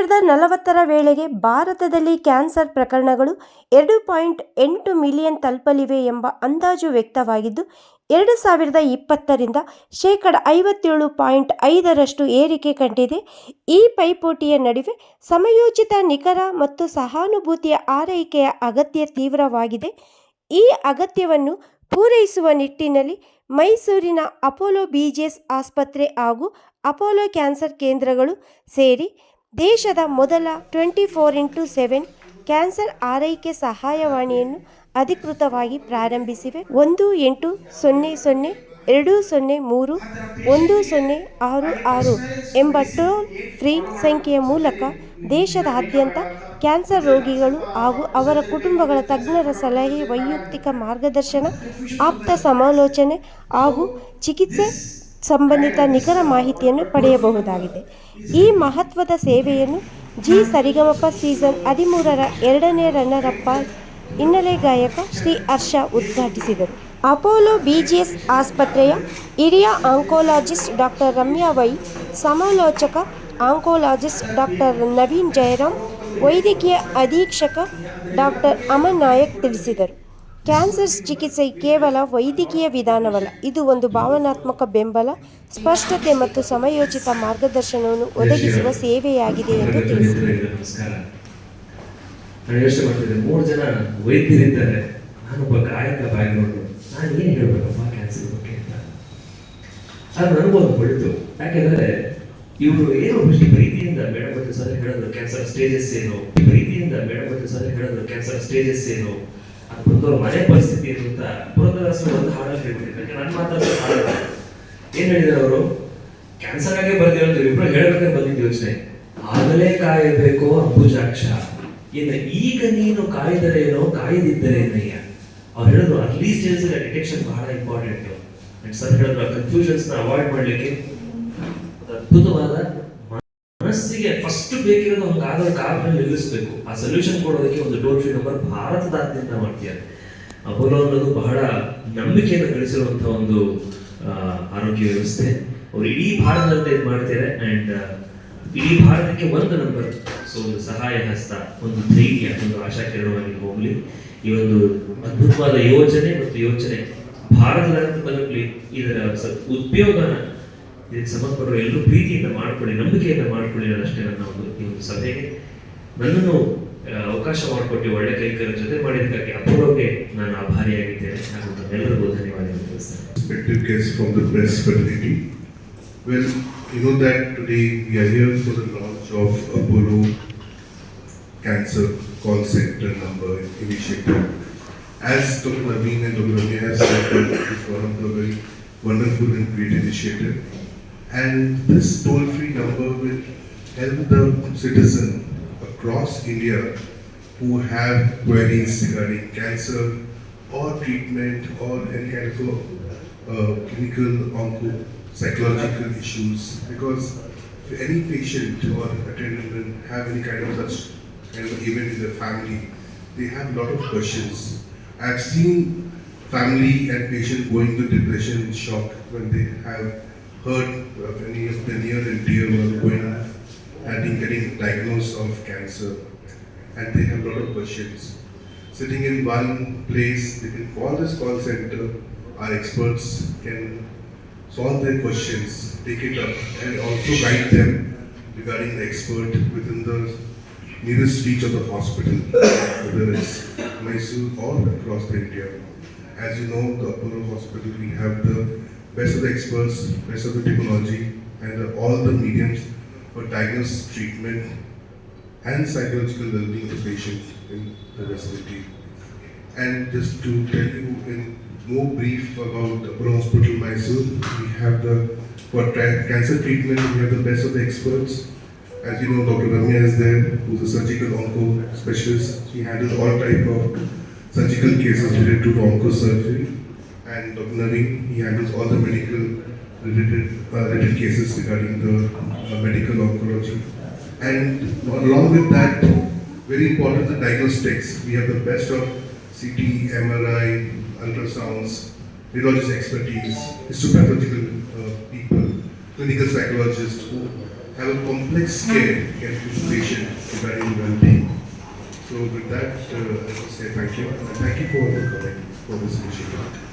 ಸಾವಿರದ ನಲವತ್ತರ ವೇಳೆಗೆ ಭಾರತದಲ್ಲಿ ಕ್ಯಾನ್ಸರ್ ಪ್ರಕರಣಗಳು ಎರಡು ಪಾಯಿಂಟ್ ಎಂಟು ಮಿಲಿಯನ್ ತಲುಪಲಿವೆ ಎಂಬ ಅಂದಾಜು ವ್ಯಕ್ತವಾಗಿದ್ದು, ಎರಡು ಸಾವಿರದ ಇಪ್ಪತ್ತರಿಂದ ಶೇಕಡ ಐವತ್ತೇಳು ಪಾಯಿಂಟ್ ಐದರಷ್ಟು ಏರಿಕೆ ಕಂಡಿದೆ. ಈ ಪೈಪೋಟಿಯ ನಡುವೆ ಸಮಯೋಚಿತ ನಿಖರ ಮತ್ತು ಸಹಾನುಭೂತಿಯ ಆರೈಕೆಯ ಅಗತ್ಯ ತೀವ್ರವಾಗಿದೆ. ಈ ಅಗತ್ಯವನ್ನು ಪೂರೈಸುವ ನಿಟ್ಟಿನಲ್ಲಿ ಮೈಸೂರಿನ ಅಪೋಲೋ ಬಿಜಿಎಸ್ ಆಸ್ಪತ್ರೆ ಹಾಗೂ ಅಪೋಲೋ ಕ್ಯಾನ್ಸರ್ ಕೇಂದ್ರಗಳು ಸೇರಿ ದೇಶದ ಮೊದಲ twenty four into seven cancer ಆರೈಕೆ ಸಹಾಯವಾಣಿಯನ್ನು ಅಧಿಕೃತವಾಗಿ ಪ್ರಾರಂಭಿಸಿವೆ. ಒಂದು ಎಂಟು ಸೊನ್ನೆ ಸೊನ್ನೆ ಎರಡು ಸೊನ್ನೆ ಮೂರು ಒಂದು ಸೊನ್ನೆ ಆರು ಆರು ಎಂಬ ಟೋಲ್ ಫ್ರೀ ಸಂಖ್ಯೆಯ ಮೂಲಕ ದೇಶದಾದ್ಯಂತ ಕ್ಯಾನ್ಸರ್ ರೋಗಿಗಳು ಹಾಗೂ ಅವರ ಕುಟುಂಬಗಳ ತಜ್ಞರ ಸಲಹೆ, ವೈಯಕ್ತಿಕ ಮಾರ್ಗದರ್ಶನ, ಆಪ್ತ ಸಮಾಲೋಚನೆ ಹಾಗೂ ಚಿಕಿತ್ಸೆ ಸಂಬಂಧಿತ ನಿಖರ ಮಾಹಿತಿಯನ್ನು ಪಡೆಯಬಹುದಾಗಿದೆ. ಈ ಮಹತ್ವದ ಸೇವೆಯನ್ನು ಜಿ. ಸರಿಗಮಪ್ಪ ಸೀಸನ್ ಹದಿಮೂರರ ಎರಡನೇ ರನ್ನರ್ ಅಪ್ಪ ಹಿನ್ನೆಲೆ ಗಾಯಕ ಶ್ರೀ ಹರ್ಷ ಉದ್ಘಾಟಿಸಿದರು. ಅಪೋಲೋ ಬಿಜಿಎಸ್ ಆಸ್ಪತ್ರೆಯ ಹಿರಿಯ ಆಂಕೋಲಾಜಿಸ್ಟ್ ಡಾಕ್ಟರ್ ರಮ್ಯಾ ವೈ, ಸಮಾಲೋಚಕ ಆಂಕೋಲಾಜಿಸ್ಟ್ ಡಾಕ್ಟರ್ ನವೀನ್ ಜಯರಾಮ್ ವೈದ್ಯಕೀಯ ಅಧೀಕ್ಷಕ ಡಾಕ್ಟರ್ ಅಮನ್ ನಾಯಕ್ ತಿಳಿಸಿದರು. ಕ್ಯಾನ್ಸರ್ ಚಿಕಿತ್ಸೆ ಕೇವಲ ವೈದ್ಯಕೀಯ ವಿಧಾನವಲ್ಲ, ಇದು ಒಂದು ಭಾವನಾತ್ಮಕ ಬೆಂಬಲ, ಸ್ಪಷ್ಟತೆ ಮತ್ತು ಸಮಯೋಚಿತ ಮಾರ್ಗದರ್ಶನವನ್ನು ಒದಗಿಸುವ ಸೇವೆಯಾಗಿದೆ ಎಂದು ತಿಳಿಸಿದರು ನಾನು ಯೋಚನೆ ಮಾಡ್ತಿದ್ದೆ, ಮೂರು ಜನ ವೈದ್ಯರಿದ್ದಾರೆ, ನಾನೊಬ್ಬ ಗಾಯಕ ಬ್ಯಾಕ್ಗ್ರೌಂಡ್ ನಾನು ಏನು ಹೇಳ್ಬೇಕಪ್ಪ ಕ್ಯಾನ್ಸರ್ ಬಗ್ಗೆ ಅಂತ. ಅದು ನನಗೊಂದು ಹೊಳಿತು ಯಾಕೆಂದ್ರೆ ಇವರು ಏನು ಖುಷಿ ಪ್ರೀತಿಯಿಂದ ಮೇಡಮ್ ಮತ್ತು ಸರ್ ಹೇಳಿದ್ರು, ಕ್ಯಾನ್ಸರ್ ಸ್ಟೇಜಸ್ ಏನು? ಪ್ರೀತಿಯಿಂದ ಮೇಡಮ್ ಮತ್ತು ಸರ್ ಹೇಳಿದ್ರು, ಕ್ಯಾನ್ಸರ್ ಸ್ಟೇಜಸ್ ಏನು? ಬಂದವ್ರ ಮನೆ ಪರಿಸ್ಥಿತಿ ಏನು ಅಂತ ಪುರಂದರದಾಸರು ಒಂದು ಹಾಡಲ್ಲಿ ಹೇಳ್ಬಿಟ್ಟಿದ್ದಾರೆ ನನ್ನ ಮಾತಾಡೋ ಏನ್ ಹೇಳಿದ್ರು ಅವರು? ಕ್ಯಾನ್ಸರ್ ಆಗಿ ಬರ್ದಿರೋದು ಇಬ್ರು ಹೇಳ್ಬೇಕಂತ ಬಂದಿದ್ದು ಯೋಚನೆ ಆಗಲೇ ಕಾಯಬೇಕು ಅಂಬುಜಾಕ್ಷ. ಏನ ಈಗ ನೀನು ಕಾಯ್ದರೇನೋ ಕಾಯ್ದಿದ್ದರೇನಯ್ಯ ಅವ್ರು ಹೇಳಿದ್ರು ಅಟ್ಲೀಸ್ಟ್ ಸ್ಟೇಜ್ ಡಿಟೆಕ್ಷನ್ ಬಹಳ ಇಂಪಾರ್ಟೆಂಟ್ ಅಂಡ್ ಸರ್ ಹೇಳಿದ್ರು ಕನ್ಫ್ಯೂಷನ್ಸ್ನ ಅವಾಯ್ಡ್ ಮಾಡ್ಲಿಕ್ಕೆ. ಒಂದು ಅದ್ಭುತವಾದ ಮನಸ್ಸಿಗೆ ಬೇಕಿರೋದು ಒಂದು ಆದ ಕಾರಣ ನಿಲ್ಲಿಸಬೇಕು. ಆ ಸೊಲ್ಯೂಷನ್ ಕೊಡೋದಕ್ಕೆ ಒಂದು ಟೋಲ್ ಫ್ರೀ ನಂಬರ್ ಭಾರತದಾದ್ಯಂತ ಮಾಡ್ತಿದ್ದಾರೆ ಅಪೋಲೋ ಅನ್ನೋದು ಬಹಳ ನಂಬಿಕೆಯನ್ನು ಗಳಿಸಿರುವಂತಹ ಒಂದು ಆರೋಗ್ಯ ವ್ಯವಸ್ಥೆ. ಅವರು ಇಡೀ ಭಾರತದಂತ ಇದು ಮಾಡ್ತಾರೆ ಅಂಡ್ ಇಡೀ ಭಾರತಕ್ಕೆ ಒಂದು ನಂಬರ್ ಸೊ ಒಂದು ಸಹಾಯ ಹಸ್ತ, ಒಂದು ಧೈರ್ಯ, ಒಂದು ಆಶಾ ಕಿರಣವಾಗಿ ಹೋಗ್ಲಿ. ಈ ಒಂದು ಅದ್ಭುತವಾದ ಯೋಜನೆ ಮತ್ತು ಯೋಚನೆ ಭಾರತದಾದ್ಯಂತ ಬದುಕಲಿ ಇದರ ಉದ್ಯೋಗನ ಇದಕ್ಕೆ ಸಮರ್ಪರು ಎಲ್ಲರೂ ಪ್ರೀತಿಯಿಂದ ಮಾಡಿಕೊಳ್ಳಿ, ನಂಬಿಕೆಯಿಂದ ಮಾಡಿಕೊಳ್ಳಿ ಅನ್ನೋಷ್ಟೇ ನನ್ನ ಒಂದು ಈ ಒಂದು ಸಲಹೆಗೆ ನನ್ನನ್ನು ಅವಕಾಶ ಮಾಡಿಕೊಟ್ಟು ಒಳ್ಳೆ ಕೈಕರ ಜೊತೆ ಮಾಡಿದ್ದಕ್ಕೆ ಅಪೂರ್ವಕ್ಕೆ ನಾನು ಆಭಾರಿಯಾಗಿದ್ದೇನೆ. ಹಾಗೂ ತಮ್ಮೆಲ್ಲರಿಗೂ ಧನ್ಯವಾದಗಳು sir. From the press facility well you know that today we are here for the launch of Apollo cancer call number initiative as to Naveen and ಒಬ್ರೋ here centre is one and great initiative And this toll-free number will help the citizen across India who have queries regarding cancer or treatment or any kind of uh, clinical onco psychological issues because if any patient or attendant have any kind of such kind of event in their family, they have a lot of questions. I've seen family and patient going to depression, shock when they have heard of any of the near and dear one going and getting diagnosed of cancer, and they have a lot of questions. Sitting in one place, they can call this call center. Our experts can solve their questions, take it up, and also guide them regarding the expert within the nearest reach of the hospital, whether it's Mysore or across the India. As you know, the Apollo Hospital, we have the best of the experts, best of the technology, and the- all the mediums for diagnosis, treatment, and psychological well-being of the patient in the facility. And just to tell you in more brief about Apollo Hospital Mysore, we have the, for cancer treatment, we have the best of the experts. As you know, Dr. Ramya is there, who's a surgical onco specialist. He handles all type of surgical cases related to onco surgery. And Dr. Naveen, he handles all the medical related, uh, related cases regarding the uh, medical oncology. And along with that, very important the diagnostics. We have the best of CT, MRI, ultrasounds, radiologist expertise, histopathological uh, people, clinical psychologists who have a complex care to the patient regarding well-being. So with that, uh, I must say thank you, and thank you for the for this initiative.